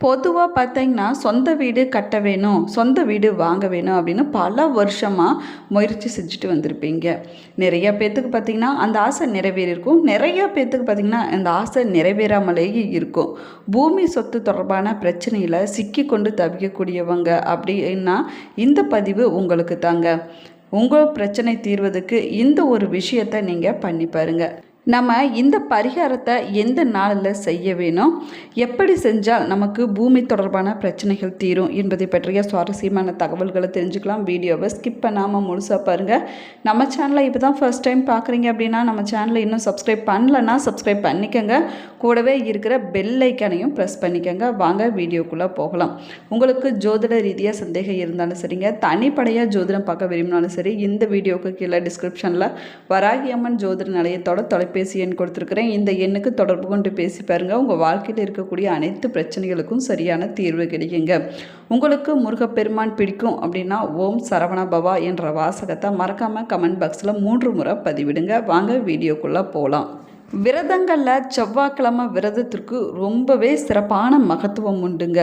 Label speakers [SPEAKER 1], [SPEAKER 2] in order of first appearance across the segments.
[SPEAKER 1] பொதுவாக பார்த்தீங்கன்னா சொந்த வீடு கட்ட வேணும் சொந்த வீடு வாங்க வேணும் அப்படின்னு பல வருஷமாக முயற்சி செஞ்சுட்டு வந்திருப்பீங்க. நிறைய பேர்த்துக்கு பார்த்தீங்கன்னா அந்த ஆசை நிறைவேறியிருக்கும். நிறைய பேர்த்துக்கு பார்த்தீங்கன்னா அந்த ஆசை நிறைவேறாமலேயே இருக்கும். பூமி சொத்து தொடர்பான பிரச்சனையில் சிக்கி கொண்டு தவிக்கக்கூடியவங்க அப்படின்னா இந்த பதிவு உங்களுக்கு தாங்க. உங்கள் பிரச்சனை தீர்வதுக்கு இந்த ஒரு விஷயத்தை நீங்கள் பண்ணி பாருங்கள் நம்ம இந்த பரிகாரத்தை எந்த நாளில் செய்ய வேணும்? எப்படி செஞ்சால் நமக்கு பூமி தொடர்பான பிரச்சனைகள் தீரும் என்பதை பற்றிய சுவாரஸ்யமான தகவல்களை தெரிஞ்சுக்கலாம். வீடியோவை ஸ்கிப் பண்ணாமல் முழுசாக பாருங்கள் நம்ம சேனலை இப்போ தான் ஃபர்ஸ்ட் டைம் பார்க்குறீங்க அப்படின்னா நம்ம சேனலை இன்னும் சப்ஸ்கிரைப் பண்ணலன்னா சப்ஸ்கிரைப் பண்ணிக்கோங்க. கூடவே இருக்கிற பெல் ஐக்கானையும் ப்ரெஸ் பண்ணிக்கோங்க. வாங்க வீடியோக்குள்ளே போகலாம். உங்களுக்கு ஜோதிட ரீதியாக சந்தேகம் இருந்தாலும் சரிங்க. தனிப்படையாக ஜோதிடம் பார்க்க விரும்பினாலும் சரி இந்த வீடியோவுக்கு கீழே டிஸ்கிரிப்ஷனில் வராகி அம்மன் ஜோதிட நிலையத்தோட தொலைபேசி எண் கொடுத்துருக்குறேன். இந்த எண்ணுக்கு தொடர்பு கொண்டு பேசி பாருங்கள் உங்கள் வாழ்க்கையில் இருக்கக்கூடிய அனைத்து பிரச்சனைகளுக்கும் சரியான தீர்வு கிடைக்குங்க. உங்களுக்கு முருகப்பெருமான் பிடிக்கும் அப்படின்னா ஓம் சரவண பவா என்ற வாசகத்தை மறக்காமல் கமெண்ட் பாக்ஸில் மூன்று முறை பதிவிடுங்க. வாங்க வீடியோக்குள்ளே போகலாம் விரதங்களில் செவ்வாய்க்கிழமை விரதத்திற்கு ரொம்பவே சிறப்பான மகத்துவம் உண்டுங்க.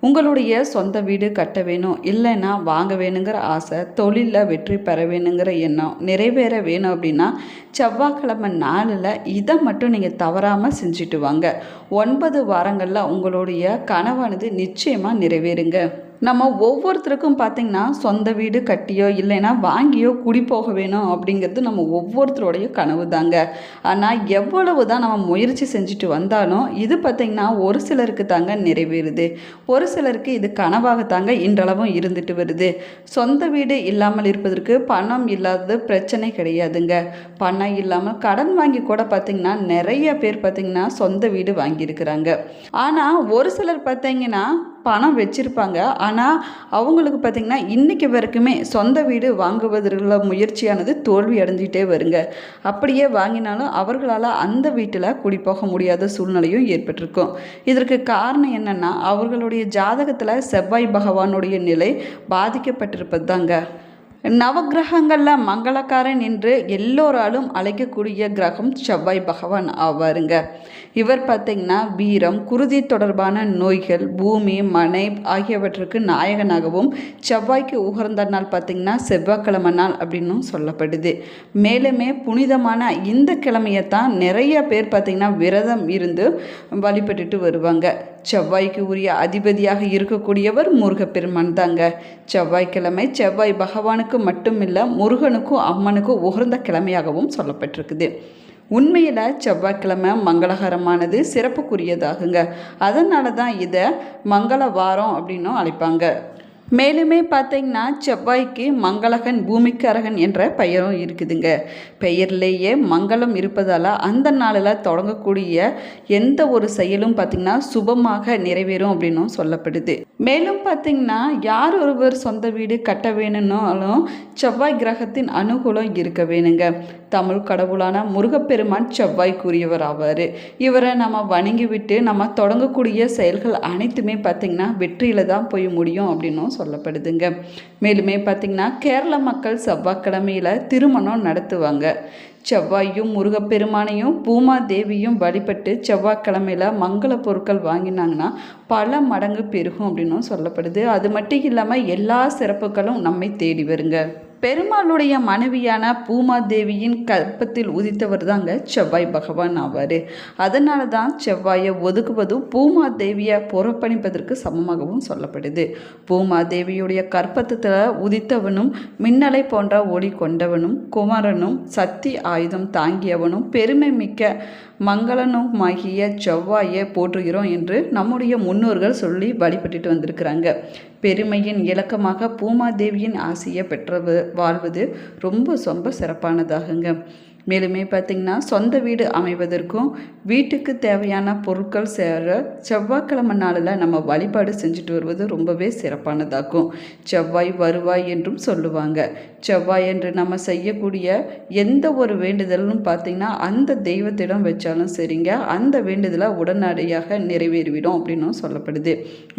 [SPEAKER 1] உங்களுடைய சொந்த வீடு கட்ட வேணும் இல்லைன்னா வாங்க வேணுங்கிற ஆசை தொழிலில் வெற்றி பெற வேணுங்கிற எண்ணம் நிறைவேற வேணும் அப்படின்னா செவ்வாய்க்கிழமை நாளில் இதை மட்டும் நீங்கள் தவறாமல் செஞ்சுட்டு வாங்க. ஒன்பது வாரங்களில் உங்களுடைய கனவானது நிச்சயமாக நிறைவேறுங்க. நம்ம ஒவ்வொருத்தருக்கும் பார்த்திங்கன்னா சொந்த வீடு கட்டியோ இல்லைன்னா வாங்கியோ குடி போக வேணும் அப்படிங்கிறது நம்ம ஒவ்வொருத்தருடைய கனவு தாங்க ஆனால் எவ்வளவு தான் நம்ம முயற்சி செஞ்சுட்டு வந்தாலும் இது பார்த்திங்கன்னா ஒரு சிலருக்கு தாங்க நிறைவேறுது. ஒரு சிலருக்கு இது கனவாக தாங்க இன்றளவும் இருந்துட்டு வருது. சொந்த வீடு இல்லாமல் இருப்பதற்கு பணம் இல்லாதது பிரச்சனை கிடையாதுங்க. பணம் இல்லாமல் கடன் வாங்கி கூட பார்த்திங்கன்னா நிறைய பேர் பார்த்திங்கன்னா சொந்த வீடு வாங்கியிருக்கிறாங்க. ஆனால் ஒரு சிலர் பார்த்திங்கன்னா பணம் வச்சுருப்பாங்க. ஆனால் அவங்களுக்கு பார்த்திங்கன்னா இன்றைக்கி வரைக்குமே சொந்த வீடு வாங்குவதில் முயற்சியானது தோல்வி அடைஞ்சிட்டே வருங்க. அப்படியே வாங்கினாலும் அவர்களால் அந்த வீட்டில் குடிப்போக போக முடியாத சூழ்நிலையும் ஏற்பட்டிருக்கும். இதற்கு காரணம் என்னென்னா அவர்களுடைய ஜாதகத்தில் செவ்வாய் பகவானுடைய நிலை பாதிக்கப்பட்டிருப்பது தாங்க நவகிரகங்களில் மங்களக்காரன் என்று எல்லோராலும் அழைக்கக்கூடிய கிரகம் செவ்வாய் பகவான் ஆவாருங்க. இவர் பார்த்திங்கன்னா வீரம் குருதி தொடர்பான நோய்கள் பூமி மனை ஆகியவற்றுக்கு நாயகனாகவும் செவ்வாய்க்கு உகர்ந்த நாள் பார்த்திங்கன்னா செவ்வாய்க்கிழமை நாள் அப்படின்னும் சொல்லப்படுது. மேலுமே புனிதமான இந்த கிழமையை தான் நிறைய பேர் பார்த்திங்கன்னா விரதம் இருந்து வழிபட்டுட்டு வருவாங்க. செவ்வாய்க்கு உரிய அதிபதியாக இருக்கக்கூடியவர் முருகப்பெருமான் தாங்க. செவ்வாய்க்கிழமை செவ்வாய் பகவானுக்கு மட்டுமில்லை முருகனுக்கும் அம்மனுக்கும் உகர்ந்த கிழமையாகவும் சொல்லப்பட்டிருக்குது. உண்மையில் செவ்வாய்க்கிழமை மங்களகரமானது சிறப்புக்குரியதாகுங்க. அதனால தான் இதை மங்கள வாரம் அப்படின்னும் அழைப்பாங்க. மேலுமே பார்த்தீங்கன்னா செவ்வாய்க்கு மங்களகன் பூமிக்கு அரகன் என்ற பெயரும் இருக்குதுங்க. பெயர்லேயே மங்களம் இருப்பதால் அந்த நாளில் தொடங்கக்கூடிய எந்த ஒரு செயலும் பார்த்திங்கன்னா சுபமாக நிறைவேறும் அப்படின்னும் சொல்லப்படுது. மேலும் பார்த்திங்கன்னா யார் ஒருவர் சொந்த வீடு கட்ட வேணும்னாலும் செவ்வாய் கிரகத்தின் அனுகூலம் இருக்க வேணுங்க. தமிழ் கடவுளான முருகப்பெருமான் செவ்வாய்க்குரியவர் ஆவார். இவரை நம்ம வணங்கி விட்டு நம்ம தொடங்கக்கூடிய செயல்கள் அனைத்துமே பார்த்திங்கன்னா வெற்றியில் தான் போய் முடியும் அப்படின்னும் சொல்லப்படுதுங்க. மேலுமே பார்த்திங்கன்னா கேரள மக்கள் செவ்வாய்க்கிழமையில் திருமணம் நடத்துவாங்க. செவ்வாயும் முருகப்பெருமானையும் பூமா தேவியும் வழிபட்டு செவ்வாய்க்கிழமையில் மங்கள பொருட்கள் வாங்கினாங்கன்னா பல மடங்கு பெருகும் அப்படின்னும் சொல்லப்படுது. அது மட்டும் இல்லாமல் எல்லா சிறப்புகளும் நம்மை தேடி வருங்க. பெருமாளுடைய மனைவியான பூமாதேவியின் கற்பத்தில் உதித்தவர் தாங்க செவ்வாய் பகவான் ஆவார். அதனால தான் செவ்வாயை ஒதுக்குவதும் பூமாதேவியை புறப்பணிப்பதற்கு சமமாகவும் சொல்லப்படுது. பூமாதேவியுடைய கற்பத்தில் உதித்தவனும் மின்னலை போன்ற ஒளி கொண்டவனும் குமரனும் சக்தி ஆயுதம் தாங்கியவனும் பெருமை மிக்க மங்களனுமாகிய செவ்வாயை போற்றுகிறோம் என்று நம்முடைய முன்னோர்கள் சொல்லி வழிபட்டுட்டு வந்திருக்கிறாங்க. பெருமையின் இலக்கமாக பூமாதேவியின் ஆசையை பெற்ற வாழ்வது ரொம்ப ரொம்ப சிறப்பானதாகுங்க. மேலுமே பார்த்திங்கன்னா சொந்த வீடு அமைவதற்கும் வீட்டுக்கு தேவையான பொருட்கள் சேர செவ்வாய்க்கிழமை நாளில் நம்ம வழிபாடு செஞ்சுட்டு வருவது ரொம்பவே சிறப்பானதாகும் செவ்வாய் வருவாய் என்றும் சொல்லுவாங்க. செவ்வாய் என்று நம்ம செய்யக்கூடிய எந்த ஒரு வேண்டுதலும் பார்த்திங்கன்னா அந்த தெய்வத்திடம் வச்சாலும் சரிங்க. அந்த வேண்டுதலை உடனடியாக நிறைவேறிவிடும் அப்படின்னும் சொல்லப்படுது.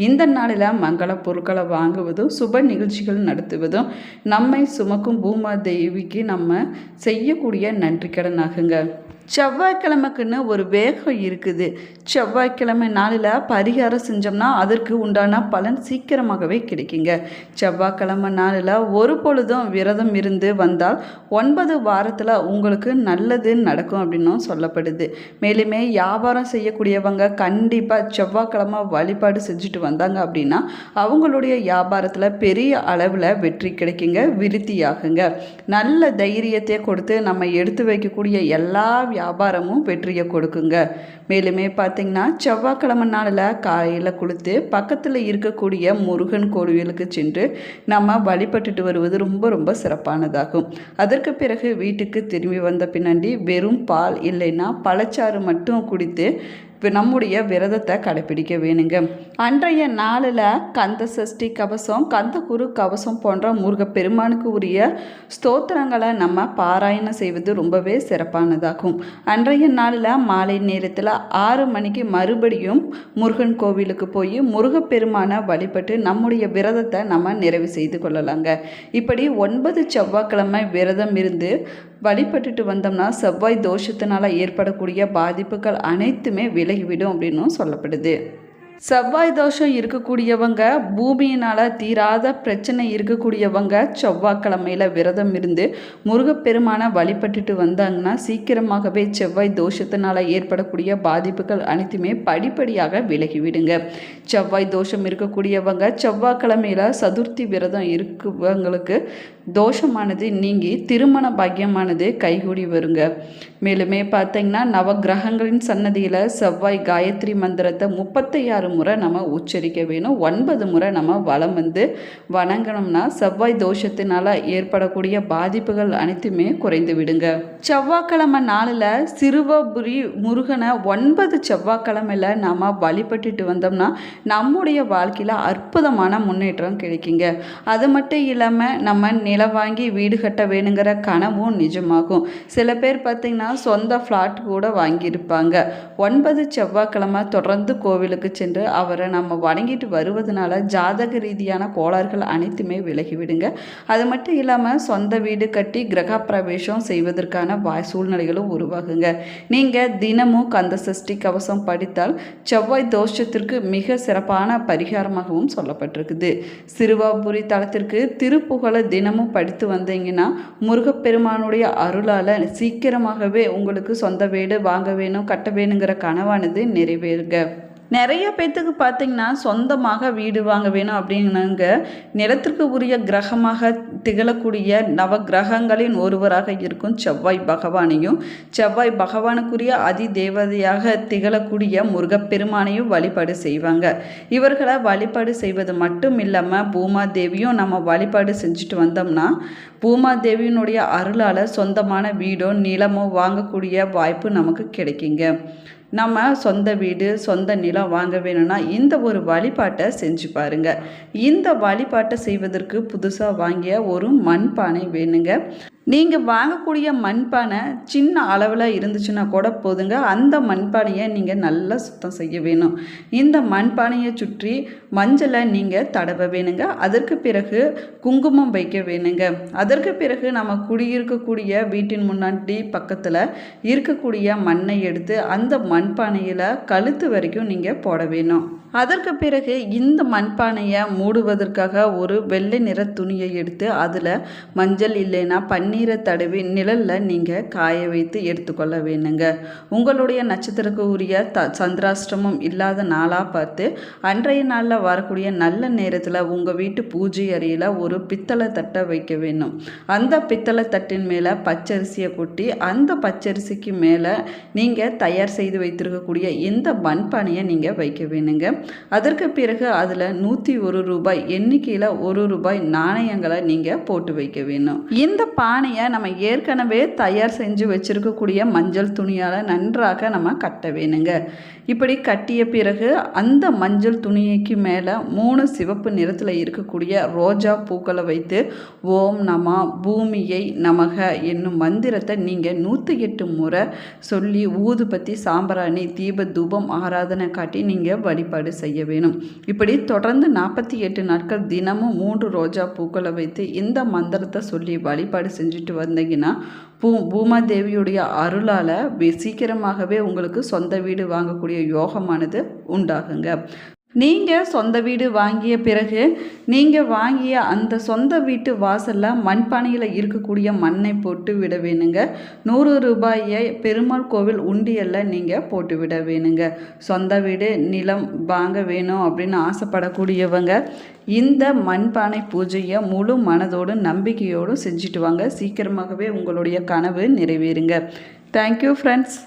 [SPEAKER 1] இந்த நாளில் மங்கள பொருட்களை வாங்குவதும் சுப நிகழ்ச்சிகள் நடத்துவதும் நம்மை சுமக்கும் பூமா தேவிக்கு நம்ம செய்யக்கூடிய நன்றி நன்றி ஆகுங்க. செவ்வாய்க்கிழமைக்குன்னு ஒரு வேகம் இருக்குது. செவ்வாய்க்கிழமை நாளில் பரிகாரம் செஞ்சோம்னா அதற்கு உண்டான பலன் சீக்கிரமாகவே கிடைக்குங்க. செவ்வாய்க்கிழமை நாளில் ஒரு பொழுதும் விரதம் இருந்து வந்தால் ஒன்பது வாரத்தில் உங்களுக்கு நல்லது நடக்கும் அப்படின்னும் சொல்லப்படுது. மேலுமே வியாபாரம் செய்யக்கூடியவங்க கண்டிப்பாக செவ்வாய்க்கிழமை வழிபாடு செஞ்சுட்டு வந்தாங்க அப்படின்னா அவங்களுடைய வியாபாரத்தில் பெரிய அளவில் வெற்றி கிடைக்குங்க விருத்தியாகுங்க. நல்ல தைரியத்தை கொடுத்து நம்ம எடுத்து வைக்கக்கூடிய எல்லா வியாபாரமும் வெற்றியை கொடுக்குங்க. மேலுமே பார்த்தீங்கன்னா செவ்வாய்க்கிழமை நாளில் காலையில் குளித்து பக்கத்தில் இருக்கக்கூடிய முருகன் கோவிலுக்கு சென்று நம்ம வழிபட்டுட்டு வருவது ரொம்ப ரொம்ப சிறப்பானதாகும். அதற்கு பிறகு வீட்டுக்கு திரும்பி வந்த பின்னாடி வெறும் பால் இல்லைன்னா பழச்சாறு மட்டும் குடித்து நம்முடைய விரதத்தை கடைப்பிடிக்க வேணுங்க. அன்றைய நாளில் கந்த சஷ்டி கவசம் கந்த குரு கவசம் போன்ற முருகப்பெருமானுக்கு உரிய ஸ்தோத்திரங்களை நம்ம பாராயணம் செய்வது ரொம்பவே சிறப்பானதாகும். அன்றைய நாளில் மாலை நேரத்தில் ஆறு மணிக்கு மறுபடியும் முருகன் கோவிலுக்கு போய் முருகப்பெருமானை வழிபட்டு நம்முடைய விரதத்தை நம்ம நிறைவு செய்து கொள்ளலாங்க. இப்படி ஒன்பது செவ்வாய்க்கிழமை விரதம் இருந்து வழிபட்டுட்டு வந்தோம்னா செவ்வாய் தோஷத்தினால் ஏற்படக்கூடிய பாதிப்புகள் அனைத்துமே விலகிவிடும் அப்படின்னும் சொல்லப்படுது. செவ்வாய் தோஷம் இருக்கக்கூடியவங்க பூமியினால் தீராத பிரச்சனை இருக்கக்கூடியவங்க செவ்வாய்க்கிழமையில் விரதம் இருந்து முருகப்பெருமானை வழிபட்டுட்டு வந்தாங்கன்னா சீக்கிரமாகவே செவ்வாய் தோஷத்தினால் ஏற்படக்கூடிய பாதிப்புகள் அனைத்துமே படிப்படியாக விலகிவிடுங்க. செவ்வாய் தோஷம் இருக்கக்கூடியவங்க செவ்வாய்க்கிழமையில் சதுர்த்தி விரதம் இருக்குவங்களுக்கு தோஷமானது நீங்கி திருமண பாக்கியமானது கைகூடி வருங்க. மேலுமே பார்த்தீங்கன்னா நவகிரகங்களின் சன்னதியில் செவ்வாய் காயத்ரி மந்திரத்தை முப்பத்தையாறு முறை நம்ம உச்சரிக்க வேணும். ஒன்பது முறை நம்ம வளம் வந்து வணங்கணும்னா செவ்வாய் தோஷத்தினால் ஏற்படக்கூடிய பாதிப்புகள் அனைத்துமே குறைந்து விடுங்க. செவ்வாய்க்கிழமை நாளில் சிறுவபுரி முருகனை ஒன்பது செவ்வாய்க்கிழமையில் நாம் வழிபட்டுட்டு வந்தோம்னா நம்முடைய வாழ்க்கையில் அற்புதமான முன்னேற்றம் கிடைக்குங்க. அது மட்டும் இல்லாமல் நம்ம நிலம் வாங்கி வீடு கட்ட வேணுங்கிற கனவும் நிஜமாகும். சில பேர் பார்த்திங்கன்னா சொந்த ஃப்ளாட் கூட வாங்கியிருப்பாங்க. ஒன்பது செவ்வாய்க்கிழமை தொடர்ந்து கோவிலுக்கு சென்று அவரை நம்ம வணங்கிட்டு வருவதனால ஜாதக ரீதியான கோளாறுகள் அனைத்துமே விலகிவிடுங்க. அது மட்டும் இல்லாமல் சொந்த வீடு கட்டி கிரக பிரவேசம் செய்வதற்கான வாய் சூழ்நிலைகளும் உருவாகுங்க. நீங்கள் தினமும் கந்த சஷ்டி கவசம் படித்தால் செவ்வாய் தோஷத்திற்கு மிக சிறப்பான பரிகாரமாகவும் சொல்லப்பட்டிருக்குது. சிறுவாபுரி தலத்திற்கு திருப்புகழை தினமும் படித்து வந்தீங்கன்னா முருகப்பெருமானுடைய அருளால் சீக்கிரமாகவே உங்களுக்கு சொந்த வீடு வாங்க வேணும் கட்ட வேணுங்கிற கனவானது நிறைவேறுங்க நிறைய பேர்த்துக்கு பார்த்தீங்கன்னா சொந்தமாக வீடு வாங்க வேணும் அப்படின்னாங்க. நிலத்திற்கு உரிய கிரகமாக திகழக்கூடிய நவ கிரகங்களின் ஒருவராக இருக்கும் செவ்வாய் பகவானையும் செவ்வாய் பகவானுக்குரிய அதி தேவதையாக திகழக்கூடிய முருகப்பெருமானையும் வழிபாடு செய்வாங்க. இவர்களை வழிபாடு செய்வது மட்டும் இல்லாமல் பூமாதேவியும் நம்ம வழிபாடு செஞ்சுட்டு வந்தோம்னா பூமாதேவியினுடைய அருளால் சொந்தமான வீடோ நிலமோ வாங்கக்கூடிய வாய்ப்பு நமக்கு கிடைக்குங்க. நம்ம சொந்த வீடு சொந்த நிலம் வாங்க வேணும்னா இந்த ஒரு வழிபாட்டை செஞ்சு பாருங்க. இந்த வழிபாட்டை செய்வதற்கு புதுசாக வாங்கிய ஒரு மண்பானை வேணுங்க. நீங்கள் வாங்கக்கூடிய மண்பானை சின்ன அளவில் இருந்துச்சுன்னா கூட போதுங்க. அந்த மண்பானையை நீங்கள் நல்லா சுத்தம் செய்ய வேணும். இந்த மண்பானையை சுற்றி மஞ்சளை நீங்கள் தடவ வேணுங்க. அதற்கு பிறகு குங்குமம் வைக்க வேணுங்க. அதற்கு பிறகு நம்ம குடியிருக்கக்கூடிய வீட்டின் முன்னாடி பக்கத்தில் இருக்கக்கூடிய மண்ணை எடுத்து அந்த மண்பானையில் கழுத்து வரைக்கும் நீங்கள் போட வேணும். அதற்கு பிறகு இந்த மண்பானையை மூடுவதற்காக ஒரு வெள்ளை நிற துணியை எடுத்து அதில் மஞ்சள் இல்லைன்னா பன்னீரை தடவி நிழலில் நீங்கள் காய வைத்து எடுத்துக்கொள்ள வேணுங்க. உங்களுடைய நட்சத்திரக்கு உரிய த சந்திராஷ்டிரமம் இல்லாத நாளாக பார்த்து அன்றைய நாளில் வரக்கூடிய நல்ல நேரத்தில் உங்கள் வீட்டு பூஜை அறையில் ஒரு பித்தளை தட்டை வைக்க வேணும். அந்த பித்தளை தட்டின் மேலே பச்சரிசியை கொட்டி அந்த பச்சரிசிக்கு மேலே நீங்கள் தயார் செய்து வைத்திருக்கக்கூடிய இந்த மண்பானையை நீங்கள் வைக்க வேணுங்க. அதற்கு பிறகு அதில் நூற்றி ஒரு ரூபாய் எண்ணிக்கையில் ஒரு ரூபாய் நாணயங்களை நீங்கள் போட்டு வைக்க வேணும் இந்த பானையை நம்ம ஏற்கனவே தயார் செஞ்சு வச்சுருக்கக்கூடிய மஞ்சள் துணியால் நன்றாக நம்ம கட்ட வேணுங்க. இப்படி கட்டிய பிறகு அந்த மஞ்சள் துணிக்கு மேலே மூணு சிவப்பு நிறத்தில் இருக்கக்கூடிய ரோஜா பூக்களை வைத்து ஓம் நம பூமியை நமக என்னும் மந்திரத்தை நீங்கள் நூற்றி எட்டு முறை சொல்லி ஊதுபத்தி சாம்பிராணி தீப தூபம் ஆராதனை காட்டி நீங்கள் வழிபாடு வழிபாடு செய்ய வேணும். இப்படி தொடர்ந்து நாற்பத்தி எட்டு நாட்கள் தினமும் மூன்று ரோஜா பூக்களை வைத்து இந்த மந்திரத்தை சொல்லி வழிபாடு செஞ்சுட்டு வந்தீங்கன்னா பூ பூமாதேவியுடைய அருளால் சீக்கிரமாகவே உங்களுக்கு சொந்த வீடு வாங்கக்கூடிய யோகமானது உண்டாகுங்க. நீங்கள் சொந்த வீடு வாங்கிய பிறகு நீங்கள் வாங்கிய அந்த சொந்த வீட்டு வாசலில் மண்பானையில் இருக்கக்கூடிய மண்ணை போட்டு விட வேணுங்க. நூறு ரூபாயை பெருமாள் கோவில் உண்டியலில் நீங்கள் போட்டு விட வேணுங்க. சொந்த வீடு நிலம் வாங்க வேணும் அப்படின்னு ஆசைப்படக்கூடியவங்க இந்த மண்பானை பூஜையை முழு மனதோடு நம்பிக்கையோடு செஞ்சுட்டு வாங்க. சீக்கிரமாகவே உங்களுடைய கனவு நிறைவேறுங்க. Thank you friends